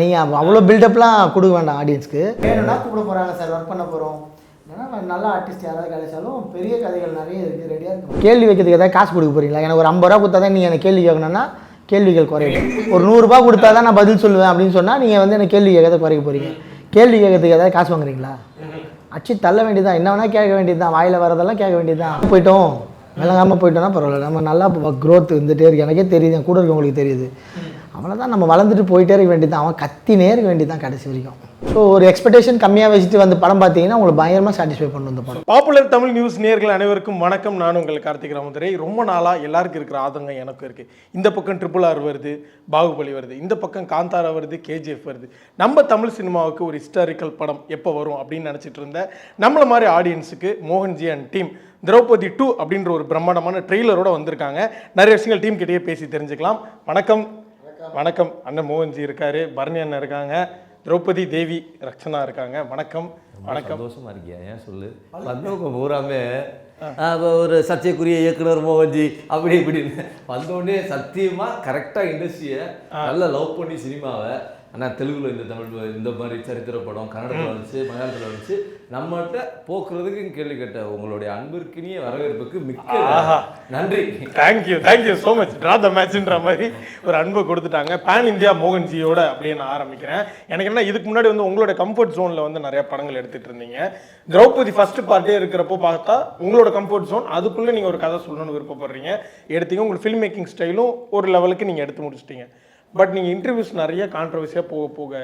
நீங்கள் அவ்வளோ பில்டப்லாம் கொடுக்க வேண்டாம் ஆடியன்ஸ்க்கு வேணும்னா கூப்பிட போகிறாங்க சார் ஒர்க் பண்ண போகிறோம் ஏன்னா நல்ல ஆர்டிஸ்ட் யாராவது கிடைச்சாலும் பெரிய கதைகள் நிறைய இருக்குது ரெடியாக இருக்கும் கேள்வி வைக்கிறதுக்கு ஏதாவது காசு கொடுக்க போகிறீங்களா எனக்கு ஒரு ஐம்பது ரூபா கொடுத்தா தான் நீங்கள் எனக்கு கேள்வி கேட்கணும்னா கேள்விகள் குறையும். ஒரு நூறுரூபா கொடுத்தா தான் நான் பதில் சொல்லுவேன் அப்படின்னு சொன்னால் நீங்கள் வந்து எனக்கு கேள்வி கேட்கறத குறைக்க போகிறீங்க கேள்வி கேட்கறதுக்கு ஏதாவது காசு வாங்குறீங்களா? அச்சு தள்ள வேண்டியதுதான். என்ன வேணால் கேட்க வேண்டியதுதான். வாயில் வரதெல்லாம் கேட்க வேண்டியதுதான். போயிட்டோம். விளங்காமல் போயிட்டோம்னா பரவாயில்ல. நம்ம நல்லா க்ரோத் இருந்துகிட்டே இருக்கு. எனக்கே தெரியுது. என் கூட இருக்கவங்களுக்கு தெரியுது. அவ்வளோதான் நம்ம வளர்ந்துட்டு போயிட்டே இருக்க வேண்டியது அவன் கத்தினே இருக்க வேண்டியதான் கடைசி வரைக்கும். ஸோ ஒரு எக்ஸ்பெக்டேஷன் கம்மியாக வச்சுட்டு வந்து படம் பார்த்தீங்கன்னா உங்களுக்கு பயங்கரமாக சாட்டிஸ்ஃபை பண்ணு இந்த படம். பாப்புலர் தமிழ் நியூஸ் நேர்கள் அனைவருக்கும் வணக்கம். நான் உங்கள் கார்த்திக் ராமதுரை. ரொம்ப நாளாக எல்லாருக்கும் இருக்கிற ஆதங்கம் எனக்கும் இருக்குது இந்த பக்கம் ட்ரிபிள் ஆர் வருது பாகுபலி வருது. இந்த பக்கம் காந்தாரா வருது கேஜிஎஃப் வருது. நம்ம தமிழ் சினிமாவுக்கு ஒரு ஹிஸ்டாரிக்கல் படம் எப்போ வரும் அப்படின்னு நினச்சிட்டு இருந்தேன் நம்மளை மாதிரி ஆடியன்ஸுக்கு Mohan G and team Draupadi two அப்படின்ற ஒரு பிரம்மாண்டமான ட்ரெய்லரோடு வந்திருக்காங்க. நிறைய விஷயங்கள் டீம் கிட்டேயே பேசி தெரிஞ்சுக்கலாம். வணக்கம். வணக்கம். அண்ணன் மோகன்ஜி இருக்காரு பரணி அண்ணன் இருக்காங்க திரௌபதி தேவி ரக்ஷனா இருக்காங்க. வணக்கம். வணக்கம். சந்தோஷமா இருக்கியா ஏன் சொல்லு? வந்தவங்க பூராமே ஒரு சர்ச்சைக்குரிய இயக்குனர் மோகன்ஜி அப்படி இப்படின்னு. வந்தோடனே சத்தியமா கரெக்டாக இண்டஸ்ட்ரியை நல்லா லவ் பண்ணி சினிமாவை. ஆனால் தெலுங்குல இந்த தமிழ் இந்த மாதிரி சரித்திர படம் கன்னடத்தில் வந்துச்சு மலையாளத்தில் வந்துச்சு. நம்மகிட்ட போக்குறதுக்கு கேள்வி கேட்ட உங்களுடைய அன்பிற்கினிய வரவேற்புக்கு மிக்க. நன்றி. Thank you thank you so much draw the மேட்ச்ன்ற மாதிரி ஒரு அன்பை கொடுத்துட்டாங்க. பேன் இந்தியா மோகன்ஜியோட அப்படியே நான் ஆரம்பிக்கிறேன். எனக்கு என்ன இதுக்கு முன்னாடி வந்து உங்களோட கம்ஃபர்ட் ஜோனில் வந்து நிறைய படங்கள் எடுத்துட்டு இருந்தீங்க. திரௌபதி ஃபர்ஸ்ட் பார்ட்டே இருக்கிறப்போ பார்த்தா உங்களோட கம்ஃபர்ட் ஜோன் அதுக்குள்ளே நீங்கள் ஒரு கதை சொல்லணும்னு விருப்பப்படுறீங்க. எடுத்தீங்க உங்கள் ஃபில்ம் மேக்கிங் ஸ்டைலும் ஒரு லெவலுக்கு நீங்கள் எடுத்து முடிச்சிட்டீங்க. பட் நீங்கள் இன்டர்வியூஸ் நிறைய கான்ட்ரவர்சியாக போக போக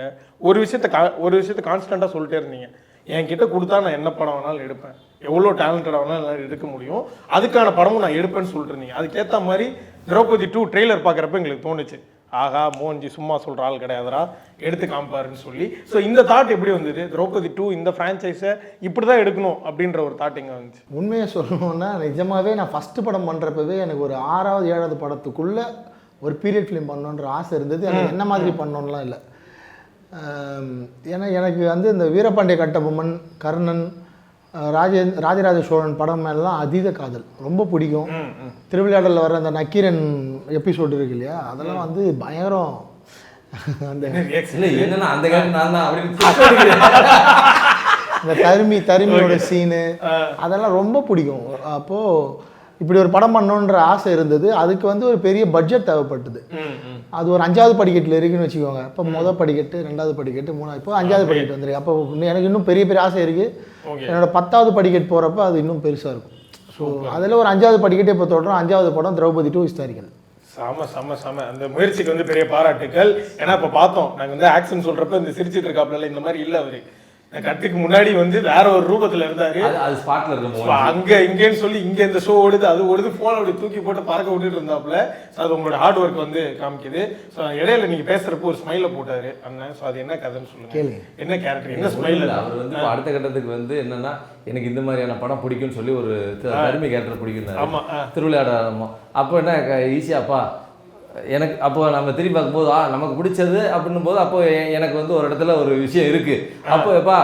ஒரு விஷயத்த ஒரு விஷயத்த கான்ஸ்டண்ட்டாக சொல்லிட்டே இருந்தீங்க. என்கிட்ட கொடுத்தா நான் என்ன படம் வேணாலும் எடுப்பேன். எவ்வளோ டேலண்டடாக வேணாலும் என்னால் எடுக்க முடியும். அதுக்கான படமும் நான் எடுப்பேன்னு சொல்லிட்டு இருந்தீங்க. அதுக்கேற்ற மாதிரி திரௌபதி டூ ட்ரெய்லர் பார்க்குறப்ப எங்களுக்கு தோணுச்சு. ஆகா மோகன்ஜி சும்மா சொல்கிற ஆள் கிடையாதுடா. எடுத்து காமிப்பாருன்னு சொல்லி. ஸோ இந்த தாட் எப்படி வந்தது? திரௌபதி டூ இந்த ஃப்ரான்ச்சைஸை இப்படி தான் எடுக்கணும் அப்படின்ற ஒரு தாட் எங்கே வந்துச்சு? உண்மையை சொல்லணும்னா நிஜமாவே நான் ஃபஸ்ட்டு படம் பண்ணுறப்பவே எனக்கு ஒரு ஆறாவது ஏழாவது படத்துக்குள்ளே ஒரு பீரியட் ஃபிலிம் பண்ணணுன்ற ஆசை இருந்தது. எனக்கு என்ன மாதிரி பண்ணணும்லாம் இல்லை. ஏன்னா எனக்கு வந்து இந்த வீரபாண்டிய கட்டபொம்மன் கர்ணன் ராஜே ராஜராஜ சோழன் படம் மேலாம் அதீத காதல். ரொம்ப பிடிக்கும். திருவிளையாடலில் வர அந்த நக்கீரன் எபிசோடு இருக்கு இல்லையா? அதெல்லாம் வந்து பயங்கரம். அந்த அந்த தருமி தருமியோட சீனு அதெல்லாம் ரொம்ப பிடிக்கும். அப்போது இப்படி ஒரு படம் பண்ணணுன்ற ஆசை இருந்தது. அதுக்கு வந்து ஒரு பெரிய பட்ஜெட் தேவைப்பட்டது. அது ஒரு அஞ்சாவது படிக்கட்டில் இருக்குன்னு வச்சுக்கோங்க. இப்போ முதல் படிக்கட்டு ரெண்டாவது படிக்கட்டு மூணாவது இப்போ அஞ்சாவது படிக்கட்டு வந்துருக்கு. அப்போ எனக்கு இன்னும் பெரிய பெரிய ஆசை இருக்குது. என்னோட பத்தாவது படிக்கட் போகிறப்ப அது இன்னும் பெருசாக இருக்கும். ஸோ அதில் ஒரு அஞ்சாவது படிக்கட்டே இப்போ தொடரும். அஞ்சாவது படம் திரௌபதி டூ ஹிஸ்டாரிக்கல் செம செம செம. அந்த முயற்சிக்கு வந்து பெரிய பாராட்டுக்கள். ஏன்னா இப்போ பார்த்தோம் நாங்கள் வந்து ஆக்ஷன் சொல்கிறப்ப இந்த சிரிச்சிட்டு இருக்காப்புல இந்த மாதிரி இல்லை அவரு. கட்டுக்கு முன்னாடி வந்து வேற ஒரு ரூபத்தில் இருந்தாரு. அது ஸ்பாட்ல இருக்க So, மோகன் அங்க இங்கேன்னு சொல்லி இங்க இந்த ஷோ ஓடுது அது ஓடுது போன் அப்படி தூக்கி போட்டு பறக்க விட்டுட்டு இருந்தாப்புல. So, அது உங்களோட ஹார்ட் ஒர்க் வந்து காமிக்குது. ஸோ இடையில நீங்க பேசுறப்போ ஒரு ஸ்மைல போட்டாரு அண்ணன் ஸோ அது என்ன கதைன்னு சொல்லுங்க. என்ன கேரக்டர் என்ன ஸ்மைல் அவர் வந்து அடுத்த கட்டத்துக்கு வந்து என்னன்னா எனக்கு இந்த மாதிரியான படம் பிடிக்கும்னு சொல்லி ஒரு தருமி கேரக்டர் பிடிக்கும். திருவிளையாடமோ அப்போ என்ன ஈஸியாப்பா எனக்கு அப்போ நம்ம திரும்பி பார்க்கும்போது ஆ நமக்கு பிடிச்சது அப்படின்னும் போது அப்போ எனக்கு வந்து ஒரு இடத்துல ஒரு விஷயம் இருக்கு. அப்போ எப்பா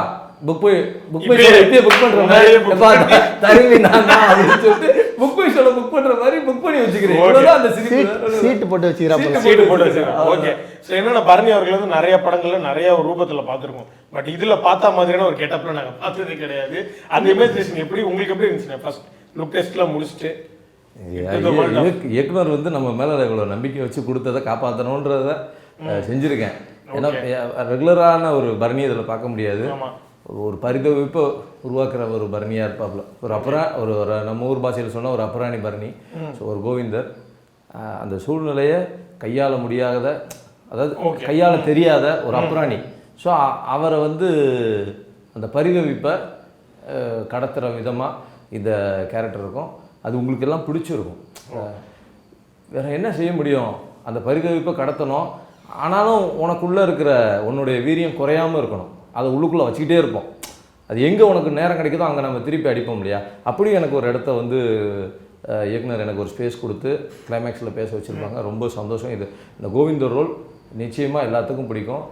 புக் போய் புக் போய் இப்பயே புக் பண்ற மாதிரி முன்னாடியே book எப்பா த- தருமி நான் தான் அப்படின்னு சொல்லிட்டு புக் போய் சொல்ல புக் பண்ற மாதிரி புக் பண்ணி வச்சுக்கிறேன். அந்த சீட் சீட்டு போட்டு வச்சுக்கிறாப்பல சீட்டு போட்டு வச்சிருக்கோம் ஓகே ஸோ என்னன்னா பரணி அவர்கள் வந்து நிறைய படங்கள்ல நிறைய ரூபத்துல பார்த்துருக்கோம். பட் இதுல பார்த்த மாதிரியான ஒரு கெட்டப்ல நாங்க பார்த்தது கிடையாது. அந்த இமேஜினேஷன் எப்படி உங்களுக்கு எப்படி இருந்துச்சு? ஃபர்ஸ்ட் லுக் டெஸ்ட்லாம் முடிச்சுட்டு இயக்குனர் வந்து நம்ம மேல இவ்வளவு நம்பிக்கை வச்சு கொடுத்ததை காப்பாற்றணுன்றத செஞ்சிருக்கேன். ஏன்னா ரெகுலரான ஒரு பரணி இதில் பார்க்க முடியாது. ஒரு பரிதவிப்பை உருவாக்குற ஒரு பரணியா இருப்பாப்புல. ஒரு அப்புறா ஒரு ஒரு நம்ம ஊர் பாஷையில் சொன்ன ஒரு அப்புறாணி பரணி. ஸோ ஒரு கோவிந்தர். அந்த சூழ்நிலையை கையாள முடியாத அதாவது கையாள தெரியாத ஒரு அப்புறாணி. ஸோ அவரை வந்து அந்த பரிதவிப்பை ஆஹ் கடத்துற விதமாக இந்த கேரக்டர் இருக்கும். அது உங்களுக்கு எல்லாம் பிடிச்சிருக்கும் வேறு என்ன செய்ய முடியும்? அந்த பரிதவிப்பை கடத்தணும். ஆனாலும் உனக்குள்ளே இருக்கிற உன்னுடைய வீரியம் குறையாம இருக்கணும். அதை உள்ளுக்குள்ளே வச்சுக்கிட்டே இருப்போம். அது எங்கே உனக்கு நேரம் கிடைக்குதோ அங்கே நம்ம திருப்பி அடிப்போம் இல்லையா? அப்படி எனக்கு ஒரு இடத்த வந்து இயக்குனர் எனக்கு ஒரு ஸ்பேஸ் கொடுத்து கிளைமேக்ஸில் பேச வச்சுருப்பாங்க. ரொம்ப சந்தோஷம். இது இந்த கோவிந்தர் ரோல் நிச்சயமாக எல்லாத்துக்கும் பிடிக்கும்.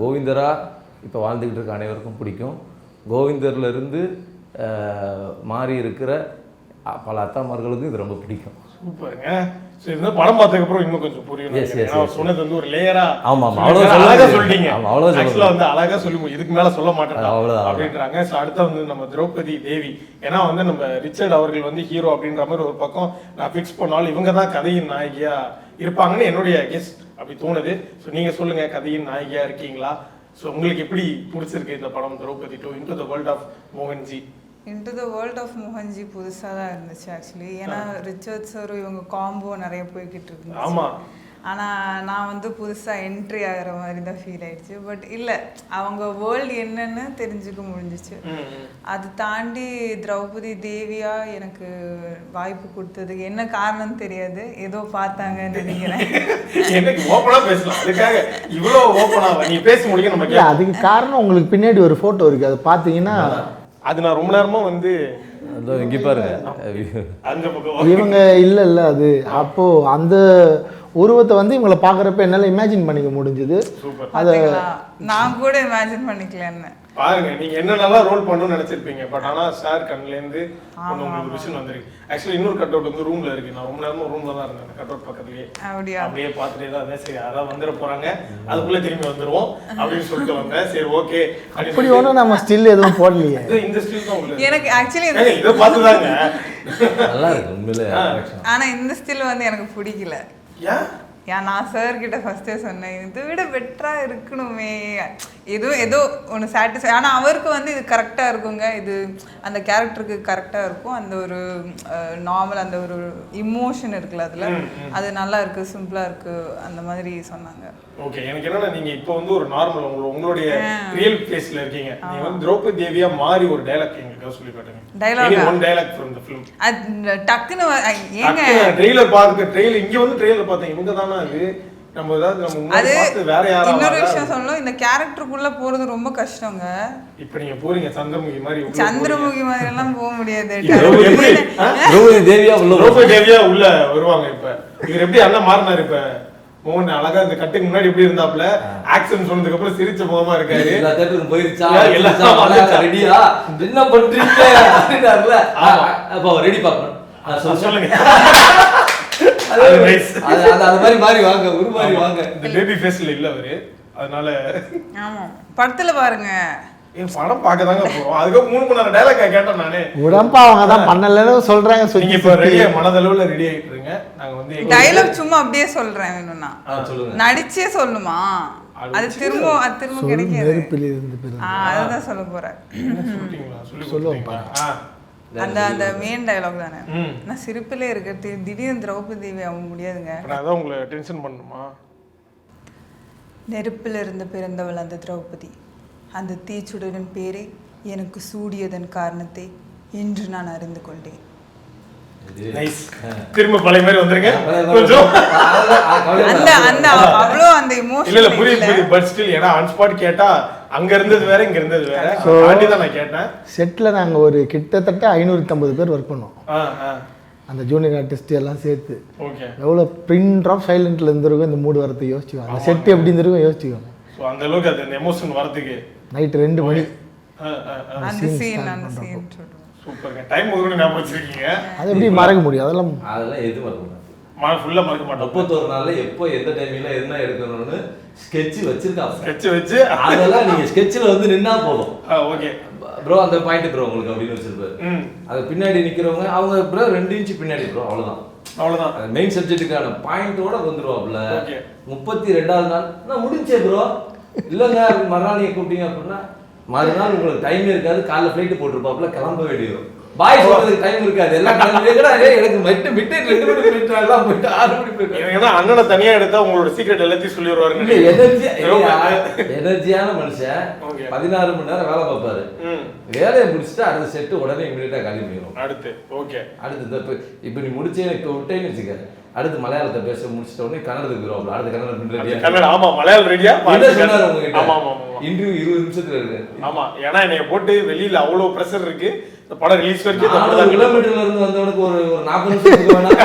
கோவிந்தரா இப்போ வாழ்ந்துக்கிட்டு இருக்க அனைவருக்கும் பிடிக்கும். கோவிந்தர்லேருந்து மாறி இருக்கிற பல அத்தாமார்களுக்கும் இது ரொம்ப பிடிக்கும். சூப்பருங்க. வந்து படம் பார்த்ததுக்கு அப்புறம் இன்னும் கொஞ்சம் புரியும். சொன்னது வந்து ஒரு லேயரா ஆமா, ஆமா. அவ்வளவு சொல்ல அழகா. சொல்லிட்டீங்க. ஆமா, அவ்வளவு சொல்ல ஆக்சுவலா வந்து அழகா சொல்லி இதுக்கு மேல சொல்ல மாட்டேன் அவ்வளவுதான். அப்படின்றாங்க. ஸோ அடுத்து வந்து நம்ம திரௌபதி தேவி. ஏன்னா வந்து நம்ம ரிச்சர்ட் அவர்கள் வந்து ஹீரோ அப்படின்ற மாதிரி ஒரு பக்கம் நான் ஃபிக்ஸ் பண்ணாலும் இவங்க தான் கதையின் நாயகியா இருப்பாங்கன்னு என்னுடைய கெஸ் அப்படி தோணுது. ஸோ நீங்க சொல்லுங்க கதையின் நாயகியா இருக்கீங்களா? ஸோ உங்களுக்கு எப்படி பிடிச்சிருக்கு இந்த படம் Draupadi two into the world of Mohan G into the world of Mohan G புதுசாக தான் இருந்துச்சு ஆக்சுவலி ஏன்னா ரிச்சர்ட் சார் இவங்க காம்போ நிறைய போய்கிட்டு இருந்துச்சு. ஆமா. ஆனால் நான் வந்து புதுசாக என்ட்ரி ஆகிற மாதிரி தான் ஃபீல் ஆயிடுச்சு. பட் இல்லை அவங்க வேர்ல்டு என்னன்னு தெரிஞ்சுக்க முடிஞ்சிச்சு. அது தாண்டி திரௌபதி தேவியா எனக்கு வாய்ப்பு கொடுத்ததுக்கு என்ன காரணம் தெரியாது. ஏதோ பார்த்தாங்கன்னு நினைக்கிறேன். எனக்கு ஓப்பனா பேசலாம். அதுக்காக இவ்வளோ ஓப்பனா நீ பேசி முடிக்க நம்ம இல்லை கேட்கலாம். அதுக்கு காரணம் உங்களுக்கு பின்னாடி ஒரு ஃபோட்டோ இருக்குது அது பார்த்தீங்கன்னா அது நான் ரொம்ப நேரமா வந்து அதோ இங்கே பாருங்க. இவங்க இல்லை இல்லை அது அப்போ அந்த உருவத்தை வந்து இவங்களை பார்க்குறப்ப என்னால் இமேஜின் பண்ணிக்க முடிஞ்சுது. பார்த்தீங்களா நான் கூட இமேஜின் பண்ணிக்கல என்ன பாருங்க நீங்க என்ன நல்லா ரோல் பண்ணணும்னு நினைச்சிருப்பீங்க. பட் ஆனா சார் கண்ணுல இருந்து ஒண்ணு உங்களுக்கு விஷயம் வந்திருக்கு. ஆக்சுவலி இன்னொரு கட் அவுட் வந்து ரூம்ல இருக்கு. நான் ரொம்ப நேரமா ரூம்ல தான் இருந்தேன். கட் அவுட் பக்கத்துலயே. அப்படியா? அப்படியே பார்த்துட்டே தான் இருந்தேன். சரி அதான் வந்துட போறாங்க. அதுக்குள்ள திரும்பி வந்துருவோம் அப்படின்னு சொல்லிட்டு வந்தேன். சரி ஓகே அப்படி ஒன்றும் நம்ம ஸ்டில் எதுவும் போடலையே. இந்த ஸ்டில் தான் உங்களுக்கு எனக்கு ஆக்சுவலி இதை பார்த்துதாங்க. நல்லா இருக்கு உண்மையிலே. ஆனா இந்த ஸ்டில் வந்து எனக்கு பிடிக்கல. ஏன்? ஏன் நான் சார் கிட்ட ஃபர்ஸ்டே சொன்னேன் இதை விட பெட்டரா இருக்கணுமே. ஏதோ ஏதோ ஒன்று சாட்டிஸ்ஃபை ஆனால் அவருக்கு வந்து இது கரெக்டாக இருக்குங்க. இது அந்த கேரக்டருக்கு கரெக்டாக இருக்கும். அந்த ஒரு நார்மல் அந்த ஒரு இமோஷன் இருக்குல்ல அதில். அது நல்லா இருக்கு சிம்பிளாக இருக்கு அந்த மாதிரி சொன்னாங்க. ஓகே எனக்கு என்னன்னா நீங்க இப்போ வந்து ஒரு நார்மல் உங்களோட உங்களுடைய ரியல் ஃபேஸ்ல இருக்கீங்க. நீங்க வந்து திரௌபதி தேவியா மாறி ஒரு டைலாக் எங்களுக்கு சொல்லி காட்டுங்க ஆ? One dialogue from the film அது டக்குன்னு ஏங்க? ட்ரெய்லர் பார்க்க ட்ரெய்லர் இங்க வந்து ட்ரெய்லர் பார்த்தேன். இவங்க தானா அது? நம்ம ஏதாவது நம்ம அது வேற யாரா இன்னொரு விஷயம் சொல்லணும். இந்த கேரக்டருக்குள்ள போறது ரொம்ப கஷ்டங்க. இப்போ நீங்க போறீங்க சந்திரமுகி மாதிரி சந்திரமுகி மாதிரி எல்லாம் போக முடியாது? திரௌபதி தேவியா உள்ள திரௌபதி தேவியா உள்ள வருவாங்க இப்ப. இவர் எப்படி அண்ணன் மாறினாரு இப்ப? மோகன் அழகா இந்த கட்டுக்கு முன்னாடி எப்படி இருந்தாப்ல ஆக்சன் சொன்னதுக்கு அப்புறம் சிரிச்ச முகமா இருக்காரு. எல்லா தேட்டருக்கும் போயிருச்சா? எல்லாம். ரெடியா? என்ன பண்றீங்க? அப்படின்னாருல. அப்போ ரெடி பார்க்கணும். சொல்லுங்க. அது மாதிரி. மாறி வாங்க ஒரு மாதிரி வாங்க. இந்த பேபி ஃபேஸ்ல இல்ல அவரு. அதனால ஆமா. படத்துல பாருங்க. என் படம் பார்க்க தாங்க போறோம். அதுக்கு மூணு மணி நேரம் டைலாக் கேட்டேன் நானு. உடம்பா அவங்க தான் பண்ணலன்னு சொல்கிறாங்க நீங்க இப்ப ரெடியா மனதளவுல ரெடி ஆயிட்டு இருங்க. நாங்க வந்து சும்மா அப்படியே சொல்றேன் வேணும்னா ஆ, சொல்லுங்க. நடிச்சே சொல்லணுமா? அது திரும்ப அது திரும்ப கிடைக்காது. நெருப்பில் இருந்து பிறகு. ஆ அதுதான் சொல்ல போறேன். சொல்லிட்டீங்களா சொல்லி கொடுத்தீங்களா? ஆ. அந்த அந்த மெயின் டயலாக் தானே. நான் சிரிப்பிலே இருக்கிறது திடீர்னு திரௌபதி அவங்க முடியாதுங்க. அதான் உங்களை டென்ஷன் பண்ணணுமா? நெருப்பில் இருந்து பிறந்தவள் அந்த திரௌபதி. அந்த தீச்சுடரின் பேரை எனக்கு சூடியதன் காரணத்தை இன்று நான் அறிந்து கொண்டேன். நைஸ் திரும்ப பழைய மாதிரி வந்துருங்க. கொஞ்சம். அந்த அந்த அவ்வளோ அந்த இல்ல இல்ல இமோஷன் புரியுது புரியுது பட் ஸ்டில் ஏன்னா ஆன் ஸ்பாட் கேட்டா அங்க இருந்தது வேற இங்க இருந்தது வேற. தாண்டி தான் நான் கேட்டேன். செட்டில் நாங்கள் ஒரு கிட்டத்தட்ட ஐநூற்றம்பது பேர் ஒர்க் பண்ணோம் அந்த ஜூனியர் ஆர்டிஸ்ட் எல்லாம் சேர்த்து. ஓகே எவ்வளோ பின் ட்ராப் சைலண்ட்ல இருந்திருக்கும் இந்த மூடு வரத்தை யோசிச்சுக்கோ அந்த செட் எப்படி இருந்திருக்கும் யோசிச்சுக்கோ ஸோ அந்த அளவுக்கு அது எமோஷன் வரதுக்கு நைட்டு ரெண்டு மணி. ஆ ஆ ஆ. அந்த சீன் அந்த சீன் சொல்லுவேன் சூப்பருங்க டைம் ஒதுக்கணும் ஞாபகம் வச்சிருக்கீங்க. அது எப்படி மறக்க முடியும்? அதெல்லாம் அதெல்லாம் எதுவும் மறக்க மழை ஃபுல்லா மறக்க மாட்டோம் முப்பத்தோரு நாள்ல எப்போ எந்த டைம்ல என்ன எடுக்கணும்னு ஸ்கெட்ச் வச்சிருக்காங்க. ஸ்கெட்ச் வச்சு? அதெல்லாம் நீங்க ஸ்கெட்சில் வந்து நின்னா போதும். ஓகே ப்ரோ அந்த பாயிண்ட் ப்ரோ உங்களுக்கு அப்படின்னு வச்சிருப்பாரு. அது பின்னாடி நிக்கிறவங்க அவங்க ப்ரோ ரெண்டு இன்ச்சு பின்னாடி ப்ரோ அவ்வளவுதான். அந்த மெயின் சப்ஜெக்ட்டுக்கான பாயிண்டோட வந்துருவாப்ல. முப்பத்தி ரெண்டாவது நாள் நான் முடிஞ்சே ப்ரோ இல்லைங்க மறுநாள் நீங்க கூப்பிட்டீங்க அப்படின்னா மறுநாள் உங்களுக்கு டைம் இருக்காது காலைல ஃப்ளைட்டு போட்டிருப்பாப்ல கிளம்ப வேண்டியது. பாய் சொல்றதுக்கு டைம் இருக்காது. எல்லாம் எனக்கு மிட்டு மிட்டு ரெண்டு எல்லாம் போயிட்டு ஆறு மணி போயிட்டு ஏன்னா அண்ணனை தனியா எடுத்தா உங்களோட சீக்ரெட் எல்லாத்தையும் சொல்லி வருவாருங்க எனர்ஜியான மனுஷன். பதினாறு மணி நேரம் வேலை பார்ப்பாரு. வேலையை முடிச்சுட்டு அடுத்த செட்டு உடனே இமீடியட்டா காலி பண்ணிடும் அடுத்து ஓகே. அடுத்து இப்ப- நீ முடிச்சே இப்போ விட்டேன்னு வச்சுக்க அடுத்து மலையாளத்தை பேச முடிச்சிட்ட உடனே கன்னடத்துக்கு வருவாப்ல அடுத்த கன்னடம் பின்னாடியா கன்னடா ஆமா மலையாள ரெடியா என்ன சொன்னாரு உங்ககிட்ட? ஆமா ஆமா ஆமா. இன்டர்வியூ இருபது நிமிஷத்துல இருக்கு. ஆமா ஏன்னா என்னைய போட்டு வெளியில அவ்வளவு பிரஷர் இருக்கு. படம் ரிலீஸ் வரைக்கும் தான் கிலோமீட்டர்ல இருந்து வந்தவனுக்கு ஒரு ஒரு நாற்பது நிமிஷம் வேணாம்.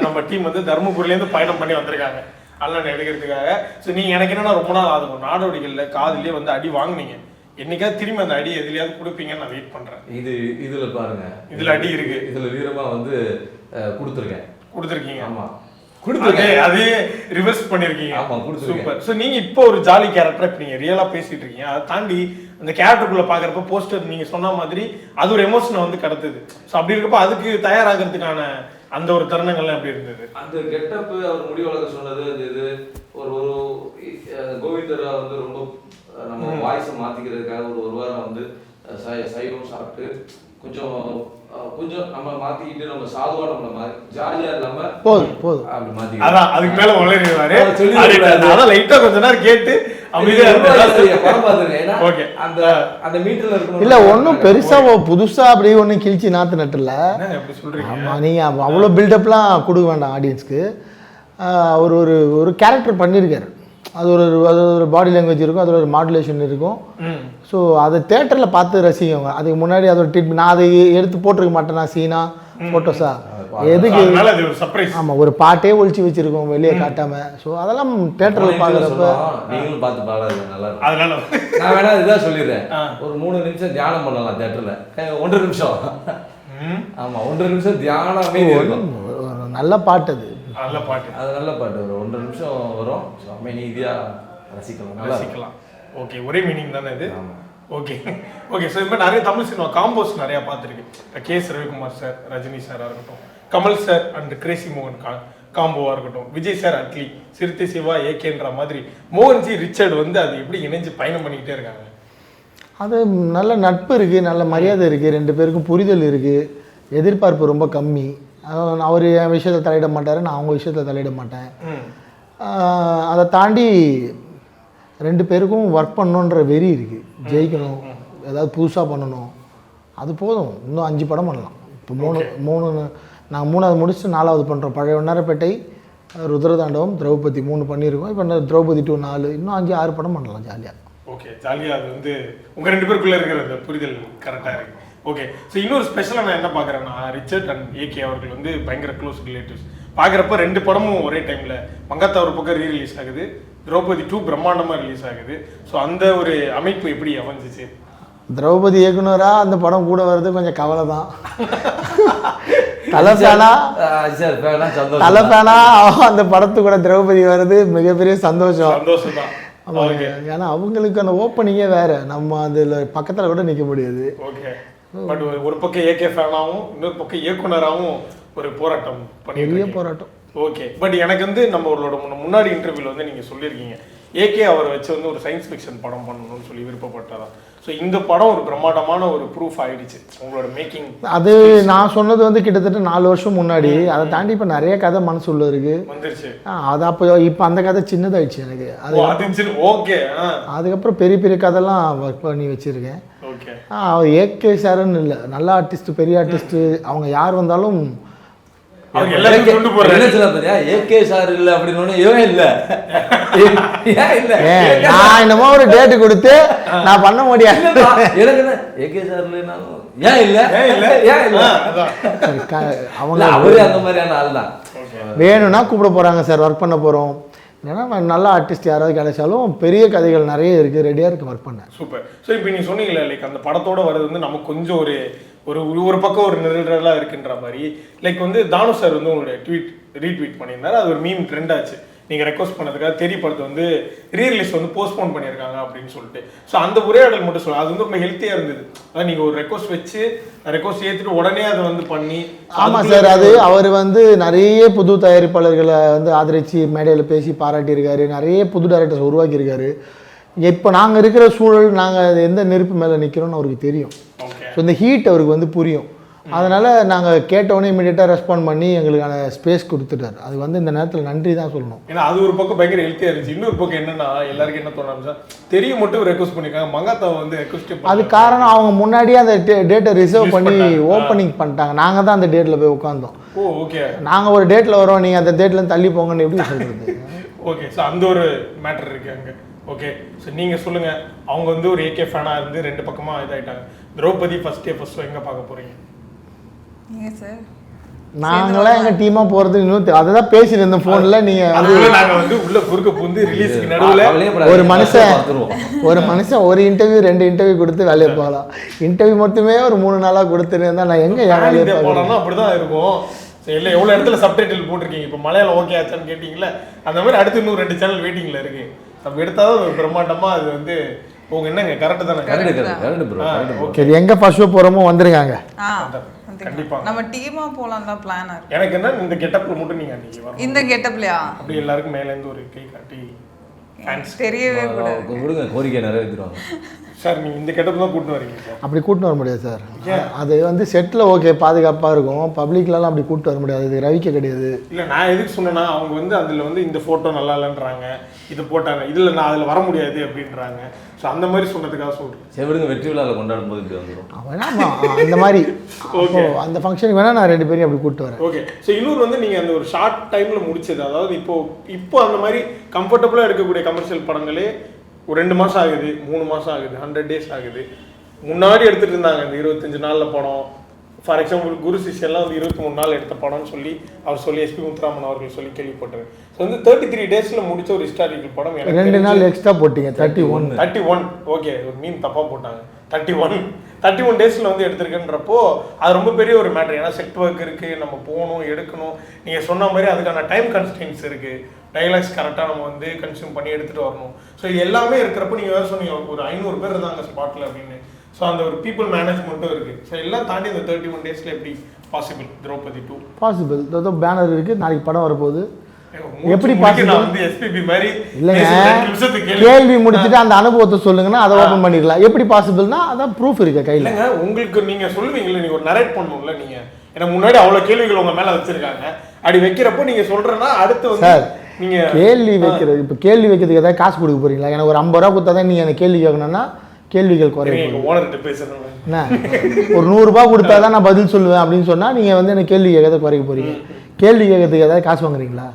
நம்ம டீம் வந்து தருமபுரில இருந்து பயணம் பண்ணி வந்திருக்காங்க. அண்ணன் எடுக்கிறதுக்காக. ஸோ நீங்க எனக்கு என்னன்னா ரொம்ப நாள் ஆகும் நாடோடிகள்ல காதுலயே வந்து அடி வாங்குனீங்க. என்னைக்காவது திரும்பி அந்த அடி எதுலயாவது கொடுப்பீங்கன்னு நான் வெயிட் பண்றேன். இது இதுல பாருங்க. இதுல அடி இருக்கு. இதுல வீரமா வந்து கொடுத்துருக்கேன். கொடுத்துருக்கீங்க. ஆமா. கொடுத்துருக்கேன் அதே ரிவர்ஸ் பண்ணிருக்கீங்க. ஆமா, கொடுத்திருக்கேன். சூப்பர் ஸோ நீங்க இப்போ ஒரு ஜாலி கேரக்டர் இப்போ நீங்க ரியலா பேசிட்டு இருக்கீங்க. அதை தாண்டி அந்த கேரக்டருக்குள்ள பாக்குறப்ப போஸ்டர் நீங்க சொன்ன மாதிரி அது ஒரு எமோஷனை வந்து கடத்துது. ஸோ அப்படி இருக்கப்ப அதுக்கு தயாராகிறதுக்கான அந்த ஒரு தருணங்கள்லாம் எப்படி இருந்தது? அந்த கெட்டப் அவர் முடி வளர்க்க சொன்னது அது இது ஒரு ஒரு கோவிந்தரா வந்து ரொம்ப நம்ம வாய்ஸை மாத்திக்கிறதுக்காக ஒரு ஒரு வாரம் வந்து சைவம் சாப்பிட்டு கொஞ்சம் கொஞ்சம் நம்ம மாத்திக்கிட்டு நம்ம சாதுவா நம்ம ஜாலியா இல்லாம போதும் போதும். அப்படி மாத்தி அதான் அதுக்கு மேல சொல்லி அதான் லைட்டா கொஞ்ச நேரம் கேட்டு அப்படி கிழிச்சு நாற்று நட்டுல. என்னங்க எப்படி சொல்றீங்க? ஆமாம் நீங்கள் அவ்வளோ பில்டப்லாம் கொடுக்க வேண்டாம் ஆடியன்ஸ்க்கு அவர் ஒரு ஒரு கேரக்டர் பண்ணியிருக்காரு அது ஒரு அது ஒரு பாடி லாங்குவேஜ் இருக்கும் அதில் ஒரு மாடுலேஷன் இருக்கும். ஸோ அதை தேட்டரில் பார்த்து ரசிக்கவங்க. அதுக்கு முன்னாடி அதோட ட்ரீட்மெண்ட் நான் அதை எடுத்து போட்டிருக்க மாட்டேனா சீனா? ஃபோட்டோஸா எதுக்கு? ஆமாம் ஒரு பாட்டே ஒழிச்சு வச்சிருக்கோம் வெளியே காட்டாம. ஸோ அதெல்லாம் தேட்டரில் பார்க்குறப்ப நீங்களும் பார்த்து பாடாது நல்லா இருக்கும். அதனால நான் வேணா இதான் சொல்லிடுறேன். ஒரு மூணு நிமிஷம் தியானம் பண்ணலாம் தேட்டர்ல ஒன்றரை நிமிஷம். ம், ஆமா ஒன்றரை நிமிஷம் தியானமே நல்ல பாட்டு அது. நல்ல பாட்டு. அது நல்ல பாட்டு ஒரு ஒன்றரை நிமிஷம் வரும். ஸோ அமைதியா ரசிக்கலாம். ரசிக்கலாம். ஓகே ஒரே மீனிங் தானே இது. ஓகே ஓகே ஸோ இப்போ நிறைய தமிழ் சினிமா காம்போஸ் நிறைய பார்த்துருக்கேன் இப்போ K S Ravikumar sir Rajini சாராக இருக்கட்டும் கமல் சார் அண்ட் கிரேசி மோகன் கா காம்போவாக இருக்கட்டும் விஜய் சார் அட்லி சிறுத்தை சிவா ஏகேன்ற மாதிரி மோகன்ஜி ரிச்சர்ட் வந்து அது எப்படி இணைஞ்சு பயணம் பண்ணிக்கிட்டே இருக்காங்க? அது நல்ல நட்பு இருக்குது நல்ல மரியாதை இருக்குது ரெண்டு பேருக்கும் புரிதல் இருக்குது எதிர்பார்ப்பு ரொம்ப கம்மி. அவர் என் விஷயத்தில் தலையிட மாட்டார் நான் அவங்க விஷயத்தில் தலையிட மாட்டேன். அதை தாண்டி ரெண்டு பேருக்கும் ஒர்க் பண்ணணுன்ற வெறி இருக்குது ஜெயிக்கணும். ஏதாவது புதுசாக பண்ணணும். அது போதும். இன்னும் அஞ்சு படம் பண்ணலாம். இப்போ மூணு மூணு நாங்கள் மூணாவது முடிச்சுட்டு நாலாவது பண்ணுறோம் பழைய வண்ணாரப்பேட்டை ருத்ரதாண்டவம் திரௌபதி மூணு பண்ணியிருக்கோம். இப்போ திரௌபதி டூ நாலு இன்னும் அஞ்சு ஆறு படம் பண்ணலாம் ஜாலியாக ஓகே ஜாலியாக அது வந்து உங்கள் ரெண்டு பேருக்குள்ள இருக்கிற புரிதல் கரெக்டாக இருக்கு. ஓகே ஸோ இன்னொரு ஸ்பெஷலாக நான் என்ன பார்க்குறேன்னா ரிச்சர்ட் அண்ட் ஏகே அவர்கள் வந்து பயங்கர க்ளோஸ் ரிலேட்டிவ்ஸ் பார்க்குறப்ப ரெண்டு படமும் ஒரே டைமில் மங்காத்தா ஒரு பக்கம் ரீ ரிலீஸ் ஆகுது. திரௌபதி டூ பிரம்மாண்டமாக ரிலீஸ் ஆகுது. ஸோ அந்த ஒரு அமைப்பு எப்படி அமைஞ்சிச்சு? திரௌபதி இயக்குனராக அந்த படம் கூட வர்றது கொஞ்சம் கவலை தான் தலை ஃபேனா ஆஹ் சரி வேணா சந்தோஷம் தலை ஃபேனா அந்த படத்து கூட திரௌபதி வர்றது மிகப்பெரிய சந்தோஷம். சந்தோஷம் தான் ஆமாங்க ஏன்னா அவங்களுக்கு அந்த ஓப்பனிங்கே வேற. நம்ம அதில் பக்கத்தில் கூட நிற்க முடியாது. ஓகே பட் ஒரு பக்கம் ஏகே ஃபேனாகவும் இன்னொரு பக்கம் இயக்குனராகவும் ஒரு போராட்டம் பெரிய போராட்டம். ஓகே. பட் எனக்கு வந்து நம்மளோட முன்ன- முன்னாடி இன்டர்வியூல வந்து நீங்க சொல்லியிருக்கீங்க. ஏகே அவரை வச்சு வந்து ஒரு சயின்ஸ் ஃபிக்ஷன் படம் பண்ணணும்னு சொல்லி விருப்பப்பட்டாரா ஸோ இந்த படம் ஒரு பிரம்மாண்டமான ஒரு ப்ரூஃப் ஆயிடுச்சு. உங்களோட மேக்கிங் அது நான் சொன்னது வந்து கிட்டத்தட்ட நாலு வருஷம் முன்னாடி. அதை தாண்டி இப்போ நிறைய கதை மனசுள்ள இருக்கு. வந்துருச்சு. ஆ, அது அப்போ இப்போ அந்த கதை சின்னதாயிடுச்சு எனக்கு. அது ஓகே அதுக்கப்புறம் பெரிய பெரிய கதைலாம் ஒர்க் பண்ணி வச்சுருக்கேன். அவர் ஏகே சாருன்னு இல்லை. நல்ல ஆர்டிஸ்ட் பெரிய ஆர்டிஸ்ட் அவங்க யார் வந்தாலும் அவங்க எல்லாத்தையும் கொண்டு போறாரு. என்ன சொல்ல பாத்தியா ஏகே சார் இல்ல அப்படின்னு இவன் இல்ல. ஏன் இல்ல? ஏன் நான் என்னமோ ஒரு டேட்டு கொடுத்து நான் பண்ண முடியாது. அவங்க வேணும்னா கூப்பிட போகிறாங்க சார். ஒர்க் பண்ண போகிறோம் ஏன்னா நல்ல ஆர்டிஸ்ட் யாராவது கிடைச்சாலும் பெரிய கதைகள் நிறைய இருக்குது ரெடியாக இருக்குது ஒர்க் பண்ண. சூப்பர் ஸோ இப்போ நீங்கள் சொன்னீங்களே லைக் அந்த படத்தோட வர்றது வந்து நமக்கு கொஞ்சம் ஒரு ஒரு ஒரு பக்கம் ஒரு நிழலா இருக்குன்ற மாதிரி. லைக் வந்து தானு சார் வந்து உங்களுடைய ட்வீட் ரீட்வீட் பண்ணியிருந்தார். அது ஒரு மீம் ட்ரெண்ட் ஆச்சு. நீங்க ரெக்வஸ்ட் பண்ணதுக்காக தெரிய படத்தை வந்து ரீ ரிலீஸ் வந்து போஸ்ட்போன் பண்ணியிருக்காங்க அப்படின்னு சொல்லிட்டு. ஸோ அந்த உரையாடல் மட்டும் சொல்ல. அது வந்து ரொம்ப ஹெல்த்தியா இருந்தது. அதாவது நீங்க ஒரு ரெக்வஸ்ட் வச்சு ரெக்வஸ்ட் ஏத்துட்டு உடனே அதை வந்து பண்ணி ஆமாம் சார் அது அவர் வந்து நிறைய புது தயாரிப்பாளர்களை வந்து ஆதரித்து மேடையில் பேசி பாராட்டியிருக்காரு. நிறைய புது டைரக்டர்ஸ் உருவாக்கியிருக்காரு. இப்போ நாங்கள் இருக்கிற சூழல் நாங்கள் எந்த நெருப்பு மேலே நிற்கிறோம்னு அவருக்கு தெரியும். ஸோ இந்த ஹீட் அவருக்கு வந்து புரியும். அதனால் நாங்கள் கேட்டவுடனே இமீடியட்டாக ரெஸ்பாண்ட் பண்ணி எங்களுக்கான ஸ்பேஸ் கொடுத்துட்டார். அது வந்து இந்த நேரத்தில் நன்றி தான் சொல்லணும். ஏன்னா அது ஒரு பக்கம் பயங்கர ஹெல்த்தியா இருந்துச்சு. இன்னொரு பக்கம் என்னன்னா எல்லாருக்கும் என்ன தோணுச்சா தெரிய மட்டும் ரெக்வஸ்ட் பண்ணிருக்காங்க. மங்காத்தாவை வந்து ரெக்வஸ்ட் அது காரணம் அவங்க முன்னாடியே அந்த டேட்டை ரிசர்வ் பண்ணி. ஓப்பனிங் பண்ணிட்டாங்க. நாங்கள் தான் அந்த டேட்டில் போய் உட்காந்தோம் ஓ ஓகே நாங்கள் ஒரு டேட்டில் வரோம் நீங்கள் அந்த டேட்லேருந்து தள்ளி போங்கன்னு எப்படி சொல்கிறது ஓகே ஸோ அந்த ஒரு மேட்டர் இருக்கு அங்க. ஓகே ஸோ நீங்க சொல்லுங்க. அவங்க வந்து ஒரு ஏகே ஃபேனா இருந்து ரெண்டு பக்கமா இதாயிட்டாங்க. திரௌபதி ஃபர்ஸ்ட் டே ஃபர்ஸ்ட் எங்க பார்க்க போறீங்க? நீங்க சார் நாங்களாம் எங்க டீமா போறது இன்னும் அதை தான் பேசிட்டு இருந்தோம் ஃபோன்ல நீங்க வந்து அதுக்குள்ள நாங்க வந்து உள்ள குறுக்க புந்து ரிலீஸ்க்கு நடுவுல ஒரு மனுஷன். ஒரு மனுஷன் ஒரு இன்டர்வியூ ரெண்டு இன்டர்வியூ கொடுத்து வேலையை போகலாம். இன்டர்வியூ மட்டுமே ஒரு மூணு நாளா கொடுத்துட்டு இருந்தா நான் எங்க என் வேலையை? போனோம்னா அப்படிதான் இருக்கும். சரி, இல்ல எவ்வளவு இடத்துல சப்டைட்டில் போட்டிருக்கீங்க? இப்போ மலையாளம் ஓகே ஆச்சான்னு கேட்டீங்களா அந்த மாதிரி அடுத்து இன்னும் ரெண்டு சேனல் வெயிட்டிங்ல இருக்கு. அப்ப எடுத்தாலும் ஒரு பிரம்மாண்டமா அது வந்து உங்க என்னங்க? கரெக்ட் தானே? Correct correct correct bro correct bro சரி எங்க ஃபர்ஸ்ட் ஷோ போறோமோ வந்துருங்க கண்டிப்பா. நம்ம டீமா போலாம் தான் பிளான் இருக்கு. எனக்கு என்ன? இந்த கெட்டப்ல மட்டும் நீங்க அன்னைக்கு வரணும். இந்த கெட்டப்லயா அப்படி எல்லாருக்கும் மேல இருந்து ஒரு கை காட்டி தெரியவே கூடாது. விடுங்க கோரிக்கை நிறைவேற்றிடுவாங்க சார் நீங்க இந்த கெட்டப் தான் கூட்டு வரீங்க சார். அப்படி கூட்டிட்டு வர முடியாது சார். அது வந்து செட்டில் ஓகே பாதுகாப்பாக இருக்கும். பப்ளிக்லலாம் அப்படி கூப்பிட்டு வர முடியாது. இது ரவிக்க கிடையாது. இல்ல நான் எதுக்கு சொன்னேன்னா அவங்க வந்து அதுல வந்து இந்த போட்டோ நல்லா இல்லைன்றாங்க. இது போட்டாங்க. இதுல நான் அதுல வர முடியாது அப்படின்றாங்க. ஸோ அந்த மாதிரி சொன்னதுக்காக சொல்றேன். சரி விடுங்க. வெற்றி விழாவில் கொண்டாடும் போது இப்படி வந்துடும் அந்த மாதிரி. அப்போ அந்த ஃபங்க்ஷனுக்கு வேணால் நான் ரெண்டு பேரையும் அப்படி கூப்பிட்டு வரேன். ஓகே ஸோ இன்னொரு வந்து நீங்கள் அந்த ஒரு ஷார்ட் டைமில் முடிச்சது. அதாவது இப்போ இப்போ அந்த மாதிரி கம்ஃபர்டபுளாக எடுக்கக்கூடிய கமர்ஷியல் படங்களே ஒரு ரெண்டு மாதம் ஆகுது மூணு மாதம் ஆகுது ஹண்ட்ரட் டேஸ் ஆகுது. முன்னாடி எடுத்துட்டு இருந்தாங்க இந்த இருபத்தஞ்சு நாளில் படம் ஃபார் எக்ஸாம்பிள் குரு சிஷ்யெல்லாம் வந்து இருபத்தி மூணு நாள் எடுத்த படம்னு சொல்லி அவர் சொல்லி எஸ்பி முத்துராமன் அவர்கள் சொல்லி கேள்விப்பட்டேன் ஸோ வந்து தேர்ட்டி த்ரீ டேஸில் முடிச்ச ஒரு ஹிஸ்டாரிக்கல் படம் எனக்கு ரெண்டு நாள் எக்ஸ்ட்ரா போட்டீங்க thirty one thirty one okay ஒரு மீன் தப்பாக போட்டாங்க. தேர்ட்டி ஒன் தேர்ட்டி ஒன் டேஸில் வந்து எடுத்திருக்குன்றப்போ அது ரொம்ப பெரிய ஒரு மேட்ரு ஏன்னா செட் ஒர்க் இருக்குது நம்ம போகணும் எடுக்கணும். நீங்கள் சொன்ன மாதிரி அதுக்கான டைம் கன்ஸ்டன்ஸ் இருக்குது டைலாக்ஸ் கரெக்டாக நம்ம வந்து கன்சியூம் பண்ணி எடுத்துகிட்டு வரணும். ஸோ இது எல்லாமே இருக்கிறப்போ நீங்கள் வேறு சொன்னீங்க ஒரு ஐநூறு பேர் இருந்தாங்க ஸ்பாட்டில் அப்படின்னு. ஸோ அந்த ஒரு பீப்புள் மேனேஜ்மெண்ட்டும் இருக்குது ஸோ எல்லாம் தாண்டி இந்த தேர்ட்டி ஒன் டேஸில் எப்படி பாசிபிள் திரௌபதி டூ பாசிபிள் ஏதோ பேனர் இருக்குது நாளைக்கு படம் வரப்போகுது. எப்படி கேள்வி முடிச்சுட்டு அந்த அனுபவத்தை சொல்லுங்கன்னா அதை ஓப்பன் பண்ணிடலாம். எப்படி பாசிபிள்னா அதான் ப்ரூஃப் இருக்கு கையில். உங்களுக்கு நீங்க சொல்லுவீங்கல்ல நீங்க ஒரு நரேட் பண்ணணும்ல நீங்க. எனக்கு முன்னாடி அவ்வளவு கேள்விகள் உங்க மேல வச்சிருக்காங்க. அப்படி வைக்கிறப்போ நீங்க சொல்றேன்னா அடுத்து வந்து சார், நீங்க கேள்வி வைக்கிறது இப்போ கேள்வி வைக்கிறதுக்கு ஏதாவது காசு கொடுக்க போறீங்களா? எனக்கு ஒரு ஐம்பது ரூபா கொடுத்தா தான் நீங்கள் எனக்கு கேள்வி கேட்கணும்னா கேள்விகள் குறையும் என்ன? ஒரு நூறுரூபா கொடுத்தா தான் நான் பதில் சொல்லுவேன் அப்படின்னு சொன்னால் நீங்கள் வந்து எனக்கு கேள்வி கேட்கறத குறைக்க போறீங்க. கேள்வி கேட்கறதுக்கு ஏதாவது காசு வாங்குறீங்களா?